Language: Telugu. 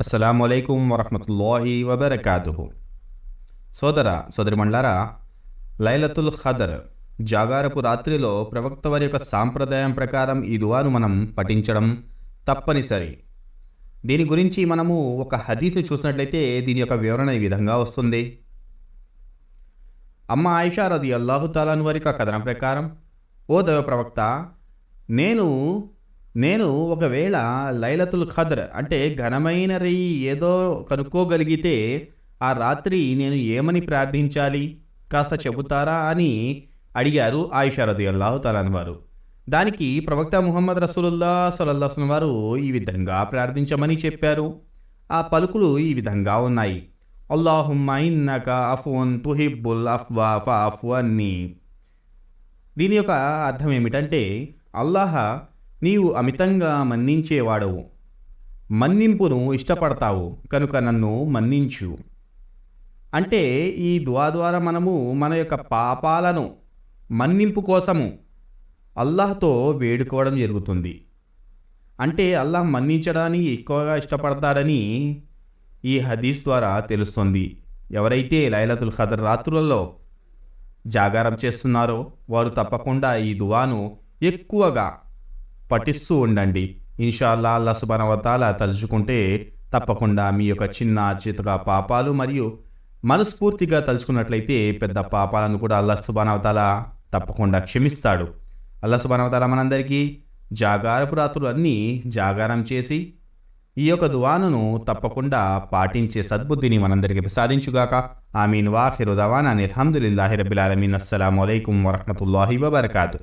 అస్సలం అయికం వరహమతుల్లాహి వబర్కాతుహు. సోదర సోదరిమండలారా లైలతుల్ ఖదర్ జాగారపు రాత్రిలో ప్రవక్త వారి యొక్క సాంప్రదాయం ప్రకారం ఈ దువాను మనం పఠించడం తప్పనిసరి. దీని గురించి మనము ఒక హదీస్ని చూసినట్లయితే దీని యొక్క వివరణ ఈ విధంగా వస్తుంది. అమ్మ ఆయిషా రది అల్లాహు తాలాను వారి యొక్క కథనం ప్రకారం ఓ దైవ ప్రవక్త నేను నేను ఒకవేళ లైలతుల్ ఖదర్ అంటే ఘనమైన రెయ్యి ఏదో కనుక్కోగలిగితే ఆ రాత్రి నేను ఏమని ప్రార్థించాలి? కాస్త చెబుతారా అని అడిగారు ఆయిషా రది అల్లాహు వారు. దానికి ప్రవక్త ముహమ్మద్ రసూలుల్లా సలల్లాహం వారు ఈ విధంగా ప్రార్థించమని చెప్పారు. ఆ పలుకులు ఈ విధంగా ఉన్నాయి. అల్లాహుమ్మ అఫోన్ తుహిబ్బుల్ అఫ్వా ఫాఫు అన్ని. దీని యొక్క అర్థం ఏమిటంటే అల్లాహ నీవు అమితంగా మన్నించేవాడవు. మన్నింపును ఇష్టపడతావు కనుక నన్ను మన్నించు. అంటే ఈ దువా ద్వారా మనము మన యొక్క పాపాలను మన్నింపు కోసము అల్లాహ్తో వేడుకోవడం జరుగుతుంది. అంటే అల్లాహ్ మన్నించడానికి ఎక్కువగా ఇష్టపడతాడని ఈ హదీస్ ద్వారా తెలుస్తుంది. ఎవరైతే లైలతుల్ ఖదర్ రాత్రులలో జాగారం చేస్తున్నారో వారు తప్పకుండా ఈ దువాను ఎక్కువగా పఠిస్తూ ఉండండి. ఇన్షాల్లా అల్లా సుబానవతాల తలుచుకుంటే తప్పకుండా మీ యొక్క చిన్న చితక పాపాలు మరియు మనస్ఫూర్తిగా తలుచుకున్నట్లయితే పెద్ద పాపాలను కూడా అల్లా సుబానవతాల తప్పకుండా క్షమిస్తాడు. అల్లా సుబానవతాల మనందరికీ జాగారపు రాత్రులు అన్నీ జాగారం చేసి ఈ యొక్క దువానును తప్పకుండా పాటించే సద్బుద్ధిని మనందరికీ ప్రసాదించుగాక. ఆమీన్. వాహిరు దవానా అల్హమ్దులిల్లాహి రబ్బిల్ ఆలమీన్. అస్సలాము అలైకుం వరహమతుల్లాహి వబర్కాతు.